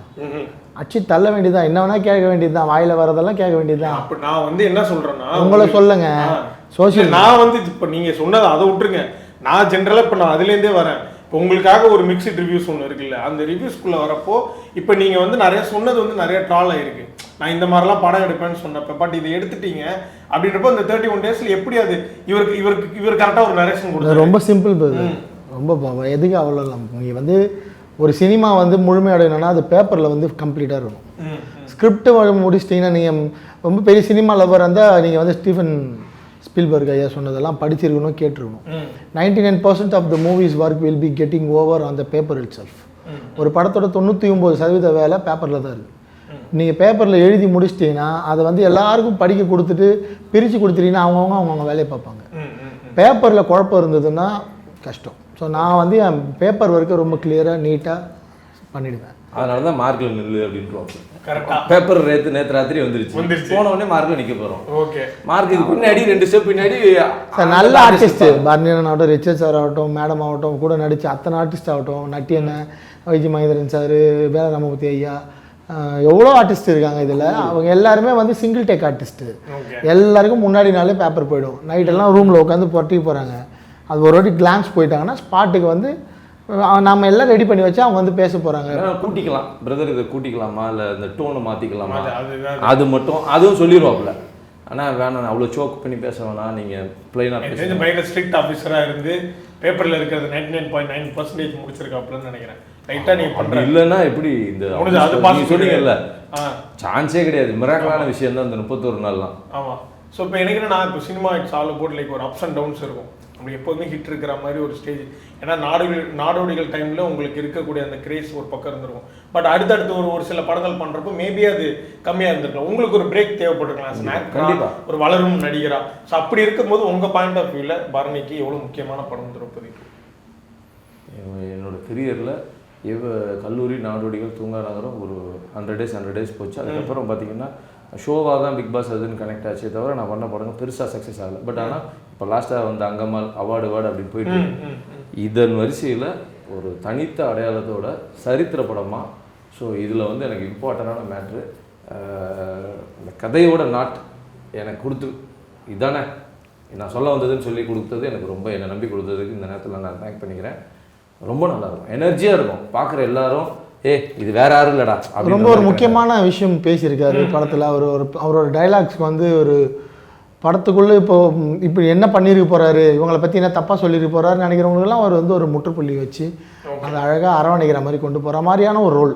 அச்சு தள்ள வேண்டியதுதான். என்ன வேணா கேட்க வேண்டியதுதான். வாயில வரதெல்லாம் கேட்க வேண்டியதுதான். அப்ப நான் வந்து என்ன சொல்றேன்னா உங்களை சொல்லுங்க. சோசியல் நான் வந்து இப்ப நீங்க சொன்னதை அதை விட்டுருங்க. நான் ஜென்ரலா இப்ப நான் அதுல இருந்தே வரேன். உங்களுக்காக ஒரு மிக்சட் ரிவ்யூஸ் ஒன்று இருக்குல்ல அந்த ரிவ்யூஸ்குள்ள வரப்போ இப்போ நீங்க வந்து நிறைய சொன்னது வந்து நிறைய ட்ரால் ஆயிருக்கு. நான் இந்த மாதிரிலாம் படம் எடுப்பேன்னு சொன்னப்ப பட் இதை எடுத்துட்டீங்க அப்படின்றப்போ இந்த தேர்ட்டி ஒன் டேஸ்ல எப்படி அது இவருக்கு இவருக்கு இவர் கரெக்டாக ஒரு நரேஷன் கொடுத்தாரு? ரொம்ப சிம்பிள் ரொம்ப பாவம் எதுக்கு அவ்வளோ நீங்கள் வந்து ஒரு சினிமா வந்து முழுமையடையணும்னா அது பேப்பரில் வந்து கம்ப்ளீட்டாக இருக்கணும். ம், ஸ்கிரிப்ட் முடிச்சிட்டிங்கன்னா நீங்கள் ரொம்ப பெரிய சினிமா லவர் இருந்தால் நீங்கள் வந்து ஸ்டீஃபன் ஸ்பீல்பர்க் ஐயா சொன்னதெல்லாம் படிச்சிருக்கணும் கேட்டிருக்கணும். Ninety nine percent of the movies work will be getting over on the paper itself ஒரு படத்தோட தொண்ணூற்றி ஒம்பது சதவீத வேலை பேப்பரில் தான் இருக்குது நீங்கள் பேப்பரில் எழுதி முடிச்சிட்டிங்கன்னா அதை வந்து எல்லாருக்கும் படிக்க கொடுத்துட்டு பிரித்து கொடுத்துட்டீங்கன்னா அவங்கவுங்க அவங்கவுங்க வேலையை பார்ப்பாங்க. பேப்பரில் குழப்பம் இருந்ததுன்னா கஷ்டம். ஸோ நான் வந்து என் பேப்பர் ஒர்க்கை ரொம்ப கிளியராக நீட்டாக பண்ணிடுவேன். அதனால தான் மார்க்கில் நில்லு அப்படின்றோம் கரெக்டா பேப்பர் நேற்று நேற்று ராத்திரி வந்துருச்சு. வந்துருச்சு. போன உடனே மார்க்கில் நிற்க போகிறோம் ஓகே. மார்க்குக்கு பின்னாடி ரெண்டு ஸ்டெப் பின்னாடி சார் நல்ல ஆர்டிஸ்ட்டு பர்னியன் ஆகட்டும் ரிச்சர்ட் சார் ஆகட்டும் மேடம் ஆகட்டும் கூட நடித்த அத்தனை ஆர்டிஸ்ட் ஆகட்டும் நட்டியண்ணன் வைஜி மகேந்திரன் சார் வேல ராமமூர்த்தி ஐயா எவ்வளோ ஆர்டிஸ்ட் இருக்காங்க இதில்? அவங்க எல்லாருமே வந்து சிங்கிள் டேக் ஆர்டிஸ்ட்டு ஓகே. எல்லாருக்கும் முன்னாடி நாளே பேப்பர் போயிடும். நைட்டெல்லாம் ரூமில் உட்காந்து புரட்டிக்கு போகிறாங்க அது ஒரு வாட்டி கிளான்ஸ் போயிட்டாங்கன்னா ஸ்பாட்டுக்கு வந்து நாம எல்லாம் ரெடி பண்ணி வச்சா அவங்க வந்து பேச போகிறாங்க வேணா கூட்டிக்கலாம். பிரதர் இதை கூட்டிக்கலாமா? இல்லை இந்த டோனை மாற்றிக்கலாமா அது- மட்டும் அதுவும் சொல்லிடுவாப்புல ஆனால் வேணாம் அவ்வளோ சோக் பண்ணி பேச வேணாம். நீங்கள் பிளைனாக பேசுங்க. பயங்கர ஸ்ட்ரிக்ட் ஆஃபீஸராக இருந்து பேப்பரில் இருக்கிறது ninety nine point nine percentage முடிச்சிருக்காப்லன்னு நினைக்கிறேன். லைட்டாக நீங்கள் பண்ணுற இல்லைன்னா எப்படி இந்த அது சொன்னீங்கல்ல ஆ. சான்ஸே கிடையாது. மிராக்கலான விஷயம் தான் இந்த முப்பத்தொரு நாள்லாம். ஆமாம் ஸோ இப்போ எனக்கு நான் இப்போ cinema it's all boat like ஒரு அப்ஸ் அண்ட் டவுன்ஸ் இருக்கும். அப்படி எப்போதுமே ஹிட் இருக்கிற மாதிரி ஒரு ஸ்டேஜ் ஏன்னா நாடோடிகள் நாடோடிகள் டைமில் உங்களுக்கு இருக்கக்கூடிய அந்த கிரேஸ் ஒரு பக்கம் இருந்திருக்கும். பட் அடுத்தடுத்து ஒரு ஒரு சில படங்கள் பண்ணுறப்போ மேபி அது கம்மியாக இருந்திருக்கலாம். உங்களுக்கு ஒரு பிரேக் தேவைப்பட்டிருக்கலாம். ஸ்நாக். ஒரு வளரும் நடிகரா. ஸோ அப்படி இருக்கும்போது உங்கள் பாயிண்ட் ஆஃப் வியூவில் பரணிக்கு எவ்வளோ முக்கியமான படம் திரௌபதி என் என்னோட கெரியரில் எவ கல்லூரி நாடோடிகள் தூங்கா நகரம் ஒரு ஹண்ட்ரட் டேஸ் ஹண்ட்ரட் டேஸ் போச்சு. அதுக்கப்புறம் பார்த்தீங்கன்னா ஷோவாக தான் பிக் பாஸ் அதுன்னு கனெக்ட் ஆச்சே தவிர நான் பண்ண படங்கள் பெருசாக சக்ஸஸ் ஆகலை. பட் ஆனால் இப்போ லாஸ்ட்டாக வந்து அங்கம்மாள் அவார்டு அவார்டு அப்படின்னு போயிட்டு. இதன் வரிசையில் ஒரு தனித்த அடையாளத்தோட சரித்திர படமாக ஸோ இதில் வந்து எனக்கு இம்பார்ட்டண்டான மேட்ரு இந்த கதையோட நாட் எனக்கு கொடுத்து இதானே. நான் சொல்ல வந்ததுன்னு சொல்லி கொடுத்தது எனக்கு ரொம்ப என்னை நம்பி கொடுத்ததுக்கு இந்த நேரத்தில் நான் தேங்க் பண்ணிக்கிறேன். ரொம்ப நல்லா இருக்கும். எனர்ஜியாக இருக்கும். பார்க்குற எல்லாரும் ஏ இது வேற யாரும் இல்லடா ரொம்ப ஒரு முக்கியமான விஷயம் பேசியிருக்காரு படத்தில். அவர் ஒரு அவரோட டைலாக்ஸ்க்கு வந்து ஒரு படத்துக்குள்ளே இப்போ ம், இப்போ என்ன பண்ணியிருக்க போறாரு இவங்களை பற்றி என்ன தப்பாக சொல்லியிருக்க போறாருன்னு நினைக்கிறவங்களுக்கெல்லாம் அவர் வந்து ஒரு முற்றுப்புள்ளி வச்சு அதை அழகாக அரவணைக்கிற மாதிரி கொண்டு போகிற மாதிரியான ஒரு ரோல்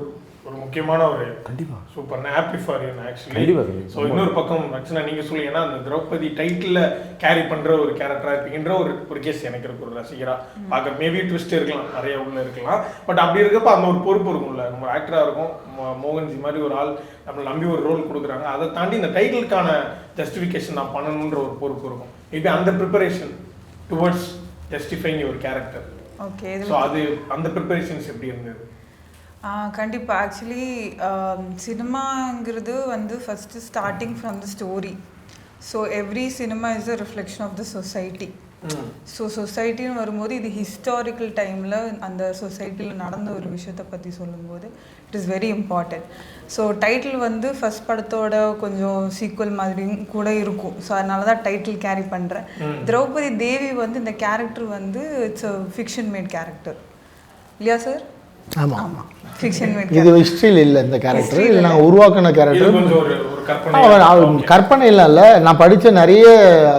முக்கியமான ஒரு கண்டிப்பா. Super happy for you actually கண்டிப்பா, கண்டிப்பா. ஸோ இன்னொரு பக்கம் ரச்சனா நீங்க சொல்லுங்க ஏன்னா அந்த திரௌபதி டைட்டில் கேரி பண்ற ஒரு கேரக்டரா இருப்பீங்கன்ற ஒரு ஒரு கேஸ் எனக்கு இருக்கு ஒரு ரசிகரா. பார்க்க மேபி ட்விஸ்ட் இருக்கலாம் நிறைய உள்ள இருக்கலாம். பட் அப்படி இருக்கப்ப அந்த ஒரு பொறுப்பு இருக்கும்ல. நம்ம ஆக்டரா இருக்கும் மோ- மோகன்ஜி மாதிரி ஒரு ஆள் நம்மளை நம்பி ஒரு ரோல் கொடுக்குறாங்க. அதை தாண்டி இந்த டைட்டிலுக்கான ஜஸ்டிஃபிகேஷன் நான் பண்ணணுன்ற ஒரு பொறுப்பு இருக்கும். மேபி அந்த ப்ரிப்பரேஷன் டுவர்ட்ஸ் ஜஸ்டிஃபைங் ஒரு கேரக்டர் ஓகே ஸோ அது அந்த ப்ரிப்பரேஷன்ஸ் எப்படி இருந்தது? கண்டிப்பாக ஆக்சுவலி சினிமாங்கிறது வந்து first starting from the story so every cinema is a reflection of the society so சொசைட்டின்னு வரும்போது இது ஹிஸ்டாரிக்கல் டைமில் அந்த சொசைட்டியில் நடந்த ஒரு விஷயத்தை பற்றி சொல்லும்போது it is very important so title வந்து ஃபர்ஸ்ட் படத்தோட கொஞ்சம் சீக்குவல் மாதிரியும் கூட இருக்கும். ஸோ அதனால தான் டைட்டில் கேரி பண்ணுறேன் திரௌபதி தேவி வந்து இந்த கேரக்டர் வந்து it's a fiction made character இல்லையா சார் ஆமாம் ஆமாம் இது ஹிஸ்ட்ரியில் இல்லை இந்த கேரக்டர் இது நாங்கள் உருவாக்கின கேரக்டர் அவர் கற்பனை இல்லை. நான் படித்த நிறைய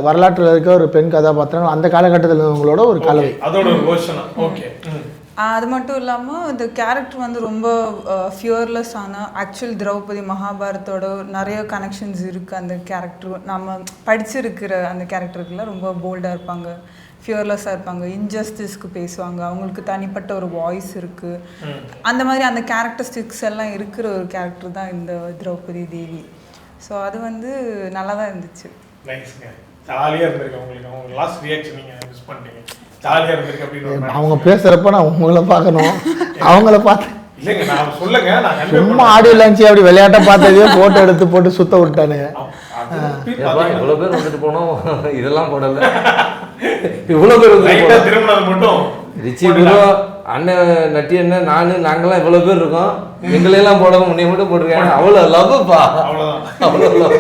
வரலாற்றில் இருக்க ஒரு பெண் கதாபாத்திரம் அந்த காலகட்டத்தில் இருந்தவங்களோட ஒரு கலவை. அது மட்டும் இல்லாமல் இந்த கேரக்டர் வந்து ரொம்ப ஃபியர்லெஸ் ஆன ஆக்சுவல் திரௌபதி மகாபாரத்தோட நிறைய கனெக்ஷன்ஸ் இருக்குது அந்த கேரக்டர் நம்ம படிச்சிருக்கிற அந்த கேரக்டருக்குள்ள ரொம்ப போல்டாக இருப்பாங்க. ஃபியர்லெஸ்ஸாக இருப்பாங்க. இன்ஜஸ்டிஸ்க்கு பேசுவாங்க. அவங்களுக்கு தனிப்பட்ட ஒரு வாய்ஸ் இருக்குது அந்த மாதிரி அந்த கேரக்டரிஸ்டிக்ஸ் எல்லாம் இருக்கிற ஒரு கேரக்டர் தான் இந்த திரௌபதி தேவி. ஸோ அது வந்து நல்லா தான் இருந்துச்சு நைஸ்ங்க ஜாலியா இருந்திருக்கு உங்களுக்கு. அவங்க லாஸ்ட் ரியாக்ஷன் நீங்க மிஸ் பண்ணிட்டீங்க. ஜாலியா இருந்திருக்கு அப்படின்னு ஒரு அவங்க பேசுகிறப்ப நான் உங்களை பார்க்கணும். அவங்கள பார்த்து இல்லைங்க நான் சொல்லுங்க. நான் சும்மா ஆடியோ லான்ச்சு அப்படி விளையாட்ட பார்த்ததே ஃபோட்டோ எடுத்து போட்டு சுத்த விட்டானுங்க. இவ்வளோ பேர் வந்துட்டு போனோம். இதெல்லாம் போடல. இவ்வளோ பேர் திரும்பினது மட்டும் ரிச்சி குரு அண்ணன் நட்டி அண்ணன் நானு நாங்கெல்லாம் இவ்வளோ பேர் இருக்கோம். எங்களையெல்லாம் போடாம முன்னைய மட்டும் போட்டிருக்காங்க. அவ்வளோ லவ்ப்பா அவ்வளோ லவ்.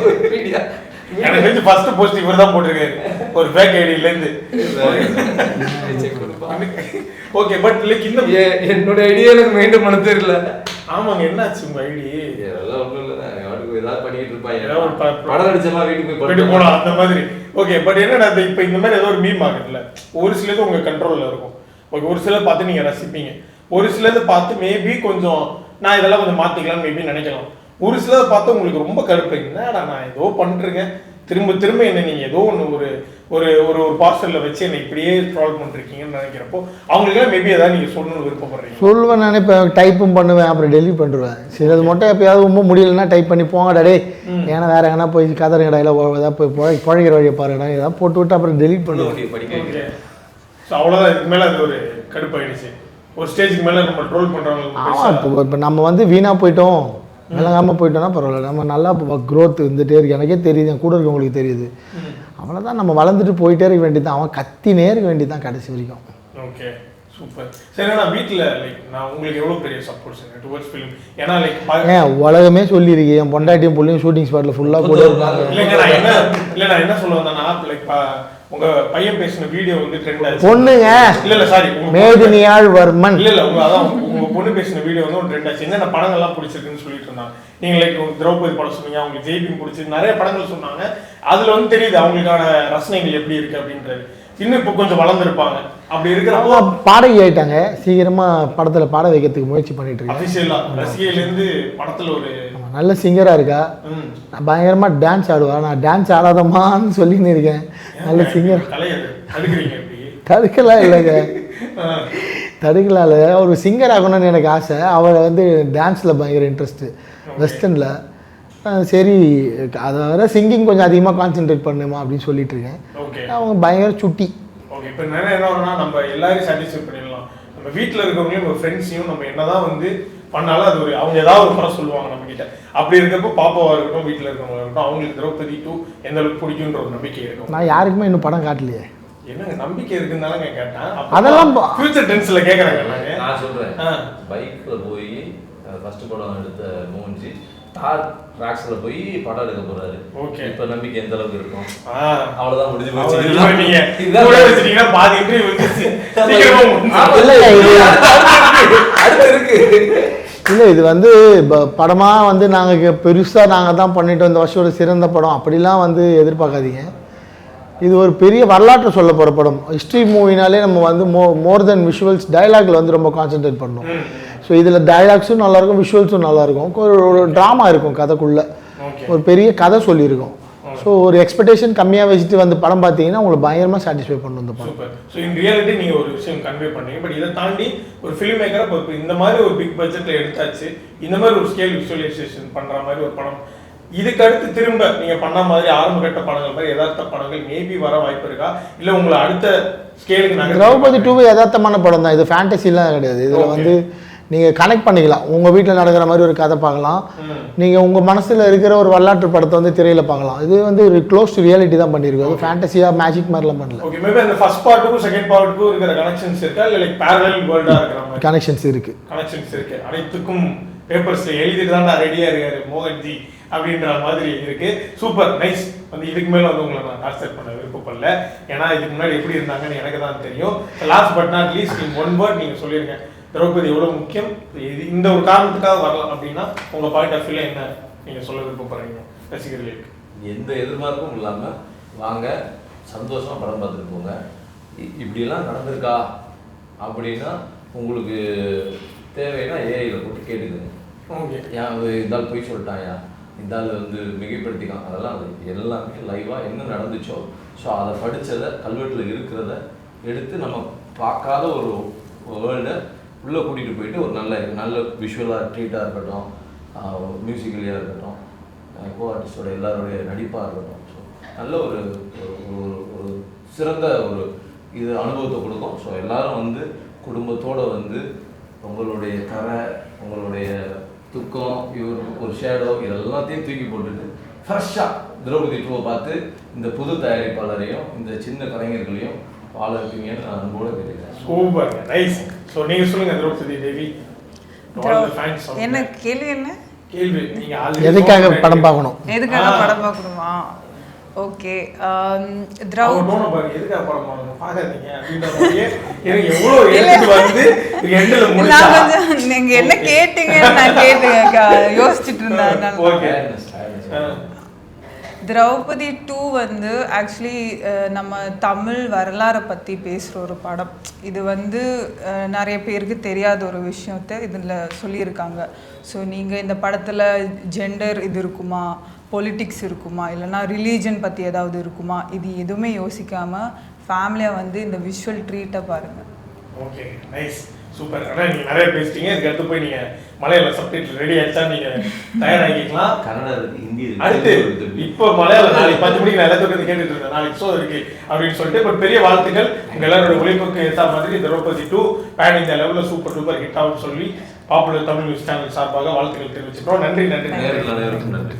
எனக்கு தெரிஞ்சு ஃபர்ஸ்ட் போஸ்ட் இவர் தான் போட்டிருக்காரு. ஒரு ஃபேக் ஐடியில இருந்து. ஓகே பட் லைக் இந்த என்னோட ஐடியா எனக்கு மெயின்டைன் பண்ண தெரியல. ஆமாங்க என்னாச்சு உங்க ஐடி அதெல்லாம் ஒன்றும் இல்லை. அவனுக்கு ஏதாவது பண்ணிட்டு இருப்பாங்க படம் அடிச்செல்லாம் வீட்டுக்கு போய் போலாம் அந்த மாதிரி. ஓகே பட் என்னடா இப்போ இந்த மாதிரி ஏதோ ஒரு மீம் ஆகுதுல ஒரு சிலது உங்க கண்ட்ரோல்ல இருக்கும். ஓகே ஒரு சிலர் பார்த்து நீங்க ரசிப்பீங்க. ஒரு சிலது பார்த்து மேபி கொஞ்சம் நான் இதெல்லாம் கொஞ்சம் மாத்திக்கலாம் மேபி நினைக்கலாம். ஒரு சிலதை பார்த்து உங்களுக்கு ரொம்ப கருப்பு என்னடா நான் ஏதோ பண்ணுறேங்க திரும்ப திரும்ப என்ன நீங்க ஏதோ ஒன்று ஒரு ஒரு ஒரு ஒரு பார்சல்ல வச்சு என்னை இப்படியே ட்ரால் பண்ணிருக்கீங்கன்னு நினைக்கிறப்போ அவங்களுக்குலாம் மேபி ஏதாவது நீங்க சொல்லணும்னு விருப்பப்படுறீங்க சொல்லுவேன் நான் இப்போ டைப்பும் பண்ணுவேன் அப்புறம் டெலிட் பண்ணிடுவேன் சரி அது மட்டும் எப்பயாவது ரொம்ப முடியலன்னா டைப் பண்ணி போங்கடா டேய். ஏன்னா வேற எங்கன்னா போய் கதறுங்கடா இல்லை ஏதாவது போய் புழை- புழைக்கிற வழியை பாருங்கடா ஏதாவது போட்டு விட்டு அப்புறம் டெலிட் பண்ணுவேன் ஸோ அவ்வளோதான் இதுக்கு மேலே அது ஒரு கடுப்பாயிடுச்சு. ஒரு ஸ்டேஜுக்கு மேலே நம்ம ட்ரோல் பண்ணுறவங்களுக்கு ஆமாம் இப்போ இப்போ நம்ம வந்து வீணாக போயிட்டோம். விளங்காமல் போயிட்டோம்னா பரவாயில்ல. நம்ம நல்லா க்ரோத் இருந்துகிட்டே இருக்கு. எனக்கே தெரியுது என் கூட இருக்கவங்களுக்கு தெரியுது. அவ்வளோதான் நம்ம வளர்ந்துட்டு போயிட்டே இருக்க வேண்டியது அவன் கத்தினே இருக்க வேண்டியது தான் கடைசி வரைக்கும். ஓகே சூப்பர் சரி நான் வீட்டில் லைக் நான் உங்களுக்கு எவ்வளோ பெரிய சப்போர்ட் சார் டுவர்ட்ஸ் ஃபிலிம் ஏன்னா லைக் ஏன் உலகமே சொல்லியிருக்கு. என் பொண்டாட்டியும் புள்ளையும் ஷூட்டிங் ஸ்பாட்டில் ஃபுல்லாக இல்லைங்க நான் என்ன இல்லை நான் என்ன சொல்ல வந்தேன்னா லைக் உங்க பையன் பேசின வீடியோ வந்து ட்ரெண்ட் பொண்ணுங்க. இல்ல இல்ல சாரி உங்க மேதினியாழ் வர்மன் இல்ல இல்ல உங்க அதான் உங்க பொண்ணு பேசின வீடியோ வந்து ஒரு ட்ரெண்ட் ஆச்சு. என்னென்ன படங்கள்லாம் பிடிச்சிருக்குன்னு சொல்லிட்டு இருந்தாங்க. நீங்க லைக் திரௌபதி படம் சொன்னீங்க அவங்களுக்கு ஜெய்பிங் பிடிச்சிருக்கு நிறைய படங்கள் சொன்னாங்க. அதுல வந்து தெரியுது அவங்களுக்கான ரசனைகள் எப்படி இருக்கு அப்படின்றது. இன்னும் இப்போ கொஞ்சம் வளர்ந்துருப்பாங்க. அப்படி இருக்கிறப்போ பாடகி ஆயிட்டாங்க. சீக்கிரமா படத்துல பாட வைக்கிறதுக்கு முயற்சி பண்ணிட்டு இருக்கேன் நல்ல சிங்கரா இருக்கா? நான் பயங்கரமா டான்ஸ் ஆடுவா. நான் டான்ஸ் ஆடாதம்மான்னு சொல்லின்னு இருக்கேன். நல்ல சிங்கர் தடுக்கலாம் இல்லைங்க. ஆ, தடுக்கலாம் இல்லை. ஒரு சிங்கர் ஆகணும்னு எனக்கு ஆசை. அவளை வந்து டான்ஸில் பயங்கர இன்ட்ரெஸ்ட்டு வெஸ்டர்னில் சரி அதை வர சிங்கிங் கொஞ்சம் அதிகமாக கான்சென்ட்ரேட் பண்ணுமா அப்படின்னு சொல்லிட்டு இருக்கேன். அவங்க பயங்கர சுட்டி. இப்போ நிறைய என்ன வரும்னா நம்ம எல்லாரையும் சாட்டிஸ்ஃபை பண்ணிடலாம். நம்ம வீட்டில் இருக்கிறவங்களையும் நம்ம ஃப்ரெண்ட்ஸையும் நம்ம என்னதான் வந்து பண்ணாலும் அது ஒரு அவங்க ஏதாவது ஒரு குறை சொல்லுவாங்க நம்ம கிட்ட அப்படி இருக்கப்போ பாப்பாவா இருக்கட்டும் வீட்டில் இருக்கிறவங்க இருக்கட்டும் அவங்களுக்கு திரௌபதி டூ எந்த அளவுக்கு பிடிக்குன்ற ஒரு நம்பிக்கை இருக்கும். நான் யாருக்குமே இன்னும் படம் காட்டலையே. என்னங்க நம்பிக்கை இருக்குன்னு கேட்டேன். அதெல்லாம் ஃபியூச்சர் டென்ஸ்ல கேட்குறாங்க நான் சொல்றேன். ஆ. பைக்ல போய் ஃபர்ஸ்ட் படம் எடுத்த மோகன்ஜி டார் ட்ராக்ஸ்ல போய் படம் எடுக்க போறாரு. இப்ப நம்பிக்கை எந்த அளவுக்கு இருக்கும்? ஆ. அவ்வளவுதான் முடிஞ்சு போச்சு. இல்ல, இது- அடுத்து இருக்கு. இல்லை இது வந்து ப- படமா வந்து நாங்கள் பெருசாக நாங்கள் தான் பண்ணிட்டோம். இந்த வருஷம் ஒரு சிறந்த படம். அப்படிலாம் வந்து எதிர்பார்க்காதீங்க. இது ஒரு பெரிய வரலாற்று சொல்ல போகிற படம். ஹிஸ்ட்ரி மூவினாலே நம்ம வந்து மோ மோர் தென் விஷுவல்ஸ் டயலாக்ல வந்து ரொம்ப கான்சென்ட்ரேட் பண்ணோம் ஸோ இதில் டயலாக்ஸும் நல்லாயிருக்கும் விஷுவல்ஸும் நல்லாயிருக்கும் ஒரு ட்ராமா இருக்கும் கதைக்குள்ளே. ஒரு பெரிய கதை சொல்லியிருக்கோம். ஸோ ஒரு எக்ஸ்பெக்டேஷன் கம்மியாக வச்சுட்டு வந்து படம் பார்த்தீங்கன்னா உங்களுக்கு பயங்கரமாக சாட்டிஸ்ஃபை பண்ணும் இந்த படம். ஸோ இன் ரியாலிட்டி நீங்க ஒரு விஷயம் கன்வே பண்ணீங்க. பட் இதை தாண்டி ஒரு ஃபில்ம் மேக்கரை இப்போ இந்த மாதிரி ஒரு பிக் பட்ஜெட்ல எடுத்தாச்சு இந்த மாதிரி ஒரு ஸ்கேல் விஷுவலைசேஷன் பண்ற மாதிரி ஒரு படம். இதுக்கு அடுத்து திரும்ப நீங்க பண்ண மாதிரி ஆரம்ப கட்ட படங்கள் மாதிரி யதார்த்த படங்கள் மேபி வர வாய்ப்பு இருக்கா? இல்ல உங்களை அடுத்த ஸ்கேலுக்கு திரௌபதி டூ யதார்த்தமான படம் தான் இது ஃபேண்டசிலாம் கிடையாது. இதில். வந்து நீங்கள் கனெக்ட் பண்ணிக்கலாம். உங்கள் வீட்டில் நடக்கிற மாதிரி ஒரு கதை பார்க்கலாம். நீங்கள் உங்கள் மனசில் இருக்கிற ஒரு வரலாற்று படத்தை வந்து திரையில் பார்க்கலாம். இது வந்து ஒரு க்ளோஸ் டு ரியாலிட்டி தான் பண்ணியிருக்கோம் அது ஃபேண்டசியாக மேஜிக் மாதிரிலாம் பண்ணல. ஓகே மேபி அந்த ஃபர்ஸ்ட் பார்ட்டுக்கும் செகண்ட் பார்ட்டுக்கும் இருக்கிற கனெக்ஷன்ஸ் இருக்கா? இல்ல லைக் பேரலல் வேர்ல்டா இருக்கிற மாதிரி? கனெக்ஷன்ஸ் இருக்குது கனெக்ஷன்ஸ் இருக்கு. அனைத்துக்கும் பேப்பர்ஸ்ல எழுதிட்டு தான் ரெடியா இருக்காரு மோகன்ஜி அப்படின்ற மாதிரி இருக்கு. சூப்பர் நைஸ் வந்து இதுக்கு மேல வந்து உங்களை நான் டார்ச்சர் பண்ண விருப்பப்படல. ஏன்னா இதுக்கு முன்னாடி எப்படி இருந்தாங்கன்னு எனக்கு தான் தெரியும். Last but not least one word நீங்க சொல்லிருங்க. திரௌபதி எவ்வளவு முக்கியம்? இது இந்த ஒரு காரணத்துக்காக வரலாம் அப்படின்னா உங்க பாயிண்ட் ஆஃப் வியூல என்ன நீங்க சொல்ல விருப்பப்படுறீங்க? ரசிகர்களுக்கு. எந்த எதிர்பார்ப்பும் இல்லாம வாங்க சந்தோஷமா படம் பார்த்துட்டு போங்க. இ- இப்படியெல்லாம் நடந்திருக்கா? அப்படின்னா உங்களுக்கு தேவைன்னா ஏஐல போட்டு கேட்டுக்கோங்க. ஓகே. ஏன் அது இந்த ஆள் போய் சொல்லிட்டாயா? இந்த ஆள் வந்து மிகைப்படுத்திக்கான். அதெல்லாம் அது எல்லாமே லைவாக என்ன நடந்துச்சோ ஸோ அதை படிச்சதை கல்வெட்டில் இருக்கிறத எடுத்து நம்ம பார்க்காத ஒரு வேர்ல்டை உள்ளே கூட்டிகிட்டு போயிட்டு ஒரு நல்ல நல்ல விஷுவலாக ட்ரீட்டாக இருக்கட்டும் மியூசிக்கலியாக இருக்கட்டும் கோ ஆர்டிஸ்டோட எல்லாருடைய நடிப்பாக இருக்கட்டும். ஸோ நல்ல ஒரு ஒரு- ஒரு சிறந்த ஒரு இது அனுபவத்தை கொடுக்கும். ஸோ எல்லோரும் வந்து குடும்பத்தோடு வந்து உங்களுடைய கரை உங்களுடைய துக்கம் இவர் ஒரு ஷேடோ இது எல்லாத்தையும் தூக்கி போட்டுட்டு ஃப்ரெஷ்ஷாக திரௌபதி டூவை பார்த்து இந்த புது தயாரிப்பாளரையும் இந்த சின்ன கலைஞர்களையும் வாழ வைப்பீங்கன்னு நான் அன்போடு கேட்டுக்கிறேன். சூப்பர் நைஸ் ஸோ நீங்க சொல்லுங்க திரௌபதி தேவி. என்ன. கேள்வி என்ன? கேள்வி நீங்க already எதுக்காக படம் பார்க்கணும்? எதுக்காக. படம் பார்க்கணுமா? ஓகே திரௌ அவங்க டோனை பாருங்க, எதுக்காக படம் பார்க்கணும்? பார்க்காதீங்க நீங்க என்ன கேட்டீங்கன்னு நான் கேட்டுங்க யோசிச்சுட்டு இருந்தேன் திரௌபதி டூ வந்து ஆக்சுவலி நம்ம தமிழ் வரலாறை பற்றி பேசுகிற ஒரு படம். இது வந்து நிறைய பேருக்கு தெரியாத ஒரு விஷயத்த இதில் சொல்லியிருக்காங்க. ஸோ நீங்கள் இந்த படத்தில் ஜெண்டர் இது இருக்குமா? பொலிட்டிக்ஸ் இருக்குமா? இல்லைன்னா ரிலீஜன் பற்றி ஏதாவது இருக்குமா? இது எதுவுமே யோசிக்காமல் ஃபேமிலியாக வந்து இந்த விஷுவல் ட்ரீட்டை பாருங்கள் ஓகே நைஸ் சூப்பர் ஆனால் நீங்கள் நிறைய பேசிட்டீங்க. இதுக்கு அடுத்து போய் நீங்கள் மலையாள சப்டைட்டில் ரெடி ஆயிடுச்சா? நீங்க தயாராகிக்கலாம். கன்னடா இருக்கு ஹிந்தி இருக்கு அடுத்து. இப்போ மலையாளம் நாளைக்கு பத்து மணிக்கு நான் எல்லாத்துக்கும் கேட்டுட்டு இருந்தேன். நாளைக்கு ஷோ இருக்கு அப்படின்னு சொல்லிட்டு இப்போ பெரிய வாழ்த்துக்கள். உங்க எல்லாரோட உழைப்புக்கு ஏற்ற மாதிரி திரௌபதி டூ பேன் இந்த லெவலில் சூப்பர் டூப்பர் ஹிட் ஆகும்னு சொல்லி பாப்புலர் தமிழ் நியூஸ் சேனல் சார்பாக வாழ்த்துக்கள் தெரிவிச்சுக்கிறோம். நன்றி நன்றி. நன்றி.